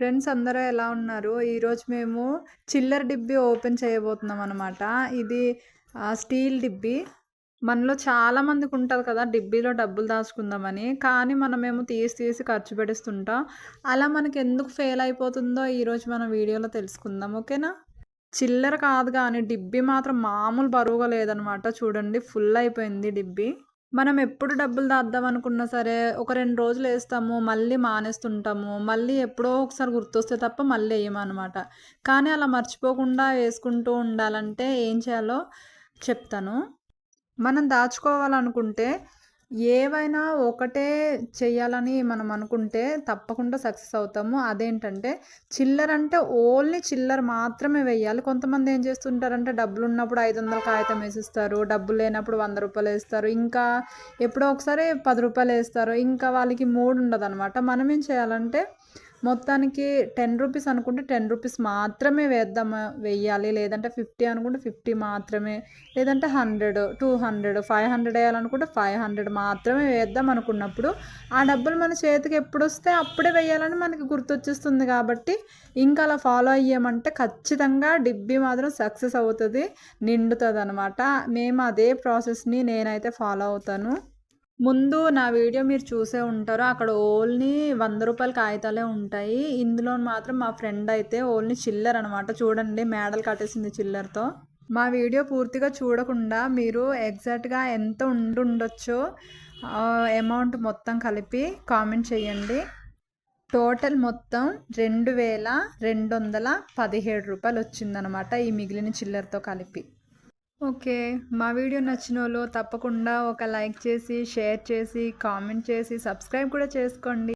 Friends అందరూ ఎలా ఉన్నారు? ఈరోజు మేము చిల్లర డిబ్బి ఓపెన్ చేయబోతున్నాం అనమాట ఇది స్టీల్ డిబ్బి. మనలో చాలా మందికి ఉంటుంది కదా డిబ్బీలో డబ్బులు దాచుకుందామని. కానీ మనమేమో తీసి తీసి ఖర్చు పెడుస్తుంటాం. అలా మనకి ఎందుకు ఫెయిల్ అయిపోతుందో ఈరోజు మనం వీడియోలో తెలుసుకుందాం. ఓకేనా? చిల్లర కాదు కానీ డిబ్బి మాత్రం మామూలు బరువుగా లేదనమాట చూడండి ఫుల్ అయిపోయింది డిబ్బి. మనం ఎప్పుడు డబ్బులు దాద్దాం అనుకున్నా సరే ఒక రెండు రోజులు వేస్తాము మళ్ళీ మానేస్తుంటాము మళ్ళీ ఎప్పుడో ఒకసారి గుర్తొస్తే తప్ప మళ్ళీ వేయమన్నమాట. కానీ అలా మర్చిపోకుండా వేసుకుంటూ ఉండాలంటే ఏం చేయాలో చెప్తాను. మనం దాచుకోవాలనుకుంటే ఏవైనా ఒకటే చేయాలని మనం అనుకుంటే తప్పకుండా సక్సెస్ అవుతాము. అదేంటంటే చిల్లర అంటే ఓన్లీ చిల్లర మాత్రమే వేయాలి కొంతమంది ఏం చేస్తుంటారంటే డబ్బులు ఉన్నప్పుడు ఐదు వందల కాగితం వేసిస్తారు డబ్బులు లేనప్పుడు వంద రూపాయలు వేస్తారు ఇంకా ఎప్పుడో ఒకసారి పది రూపాయలు వేస్తారు ఇంకా వాళ్ళకి మూడు ఉండదు అనమాట మనం ఏం చేయాలంటే మొత్తానికి టెన్ రూపీస్ అనుకుంటే టెన్ రూపీస్ మాత్రమే వేద్దాం వెయ్యాలి. లేదంటే ఫిఫ్టీ అనుకుంటే ఫిఫ్టీ మాత్రమే లేదంటే hundred two hundred five hundred వేయాలనుకుంటే five hundred మాత్రమే వేద్దాం అనుకున్నప్పుడు ఆ డబ్బులు మన చేతికి ఎప్పుడు వస్తే అప్పుడే వేయాలని మనకి గుర్తొచ్చేస్తుంది కాబట్టి ఇంకా అలా ఫాలో అయ్యామంటే ఖచ్చితంగా డిబ్బి మాత్రం సక్సెస్ అవుతుంది నిండుతుంది అనమాట మేము అదే ప్రాసెస్ని నేనైతే ఫాలో అవుతాను. ముందు నా వీడియో మీరు చూసే ఉంటారు అక్కడ ఓన్లీ వంద రూపాయల కాగితాలే ఉంటాయి. ఇందులో మాత్రం మా ఫ్రెండ్ అయితే ఓన్లీ చిల్లర అనమాట చూడండి మేడలు కట్టేసింది చిల్లరతో. మా వీడియో పూర్తిగా చూడకుండా మీరు ఎగ్జాక్ట్గా ఎంత ఉండుండొచ్చో అమౌంట్ మొత్తం కలిపి కామెంట్ చేయండి. టోటల్ మొత్తం రెండు వేల రెండు వందల పదిహేడు రూపాయలు వచ్చిందనమాట ఈ మిగిలిన చిల్లరతో కలిపి. ఓకే. మా వీడియో నచ్చిన వాళ్ళు తప్పకుండా ఒక లైక్ చేసి షేర్ చేసి కామెంట్ చేసి సబ్స్క్రైబ్ కూడా చేసుకోండి.